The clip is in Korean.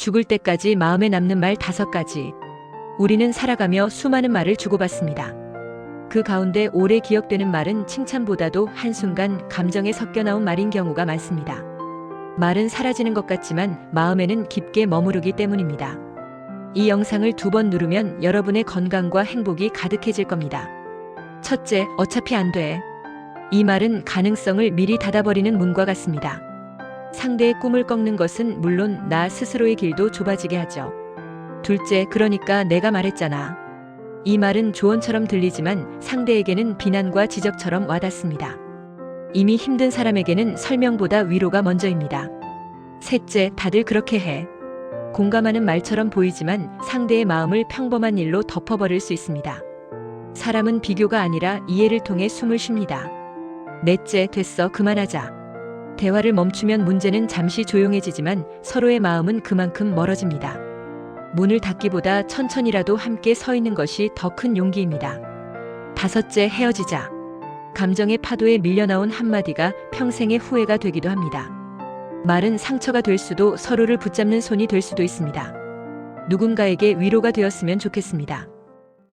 죽을 때까지 마음에 남는 말 다섯 가지. 우리는 살아가며 수많은 말을 주고받습니다. 그 가운데 오래 기억되는 말은 칭찬보다도 한순간 감정에 섞여 나온 말인 경우가 많습니다. 말은 사라지는 것 같지만 마음에는 깊게 머무르기 때문입니다. 이 영상을 두 번 누르면 여러분의 건강과 행복이 가득해질 겁니다. 첫째, 어차피 안 돼. 이 말은 가능성을 미리 닫아버리는 문과 같습니다. 상대의 꿈을 꺾는 것은 물론 나 스스로의 길도 좁아지게 하죠. 둘째, 그러니까 내가 말했잖아. 이 말은 조언처럼 들리지만 상대에게는 비난과 지적처럼 와닿습니다. 이미 힘든 사람에게는 설명보다 위로가 먼저입니다. 셋째, 다들 그렇게 해. 공감하는 말처럼 보이지만 상대의 마음을 평범한 일로 덮어버릴 수 있습니다. 사람은 비교가 아니라 이해를 통해 숨을 쉽니다. 넷째, 됐어, 그만하자. 대화를 멈추면 문제는 잠시 조용해지지만 서로의 마음은 그만큼 멀어집니다. 문을 닫기보다 천천히라도 함께 서 있는 것이 더 큰 용기입니다. 다섯째, 헤어지자. 감정의 파도에 밀려나온 한마디가 평생의 후회가 되기도 합니다. 말은 상처가 될 수도 서로를 붙잡는 손이 될 수도 있습니다. 누군가에게 위로가 되었으면 좋겠습니다.